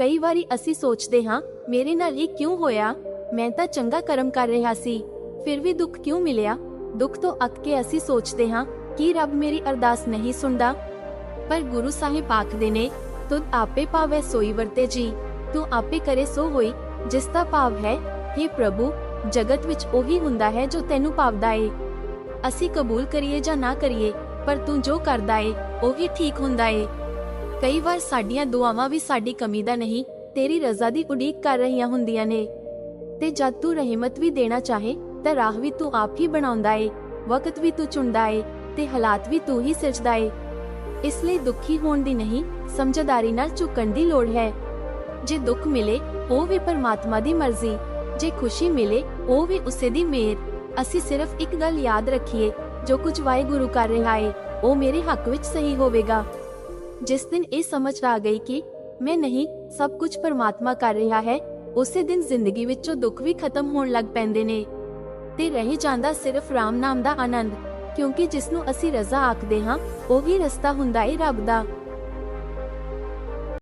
ਕਈ ਵਾਰੀ ਅਸੀਂ ਸੋਚਦੇ ਹਾਂ, ਮੇਰੇ ਨਾਲ ਇਹ ਕਿਉਂ ਹੋਇਆ? ਮੈਂ ਤਾਂ ਚੰਗਾ ਕਰਮ ਕਰ ਰਿਹਾ ਸੀ। ਫਿਰ ਵੀ ਦੁੱਖ ਕਿਉਂ ਮਿਲਿਆ? ਦੁੱਖ ਤੋਂ ਅੱਕ ਕੇ ਅਸੀਂ ਸੋਚਦੇ ਹਾਂ, ਕਿ ਰੱਬ ਮੇਰੀ ਅਰਦਾਸ ਨਹੀਂ ਸੁਣਦਾ? ਪਰ ਗੁਰੂ ਸਾਹਿਬ ਆਖਦੇ ਨੇ, ਤੁਧ ਆਪੇ ਪਾਵੈ ਸੋਈ ਵਰਤੇ ਜੀ। ਤੂੰ ਆਪੇ ਕਰੇ ਸੋ ਹੋਈ, ਜਿਸ ਦਾ ਭਾਵ ਹੈ हे ਪ੍ਰਭੂ, ਜਗਤ ਵਿੱਚ ਉਹੀ ਹੁੰਦਾ ਹੈ ਜੋ ਤੈਨੂੰ ਭਾਵਦਾ ਏ। ਅਸੀਂ ਕਬੂਲ ਕਰੀਏ ਜਾਂ ਨਾ ਕਰੀਏ, ਪਰ ਤੂੰ ਜੋ ਕਰਦਾ ਏ, ਉਹੀ ਠੀਕ ਹੁੰਦਾ ਏ। ਕਈ ਵਾਰ ਸਾਡੀਆਂ ਦੁਆਵਾਂ ਵੀ ਸਾਡੀ ਕਮੀ ਦਾ ਨਹੀਂ, ਤੇਰੀ ਰਜ਼ਾ ਦੀ ਉਡੀਕ ਕਰ ਰਹੀਆਂ ਹੁੰਦੀਆਂ ਨੇ। ਤੇ ਜਦ ਤੂੰ ਰਹਿਮਤ ਵੀ ਦੇਣਾ ਚਾਹੇ, ਤਾਂ ਰਾਹ ਵੀ ਤੂੰ ਆਪ ਹੀ ਬਣਾਉਂਦਾ ਏ, ਵਕਤ ਵੀ ਤੂੰ ਚੁਣਦਾ ਏ, ਤੇ ਹਾਲਾਤ ਵੀ ਤੂੰ ਹੀ ਸਿਰਜਦਾ ਏ। ਇਸ ਲਈ ਦੁਖੀ ਹੋਣ ਦੀ ਨਹੀਂ, ਸਮਝਦਾਰੀ ਨਾਲ ਝੁਕਣ ਦੀ ਲੋੜ ਹੈ। ਜੇ ਦੁੱਖ ਮਿਲੇ, ਉਹ ਵੀ ਪਰਮਾਤਮਾ ਦੀ ਮਰਜ਼ੀ। ਜੇ ਖੁਸ਼ੀ ਮਿਲੇ, ਉਹ ਵੀ ਉਸੇ ਦੀ ਮਿਹਰ। ਅਸੀਂ ਸਿਰਫ ਇੱਕ ਗੱਲ ਯਾਦ ਰੱਖੀਏ, ਜੋ ਕੁਝ ਵਾਹਿਗੁਰੂ ਕਰ ਰਿਹਾ ਏ, ਉਹ ਮੇਰੇ ਹੱਕ ਵਿੱਚ ਸਹੀ ਹੋਵੇਗਾ। ਜਿਸ ਦਿਨ ਇਹ ਸਮਝ ਆ ਗਈ ਕਿ ਮੈਂ ਨਹੀਂ ਸਭ ਕੁਝ ਪਰਮਾਤਮਾ ਕਰ ਰਿਹਾ ਹੈ ਉਸੇ ਦਿਨ ਜ਼ਿੰਦਗੀ ਵਿੱਚੋਂ ਦੁੱਖ ਵੀ ਖਤਮ ਹੋਣ ਲੱਗ ਪੈਂਦੇ ਨੇ ਤੇ ਰਹਿ ਜਾਂਦਾ ਸਿਰਫ ਰਾਮ ਨਾਮ ਦਾ ਆਨੰਦ ਕਿਉਂਕਿ ਜਿਸ ਨੂੰ ਅਸੀਂ ਰਜ਼ਾ ਆਖਦੇ ਹਾਂ ਉਹੀ ਰਸਤਾ ਹੁੰਦਾ ਏ ਰੱਬ ਦਾ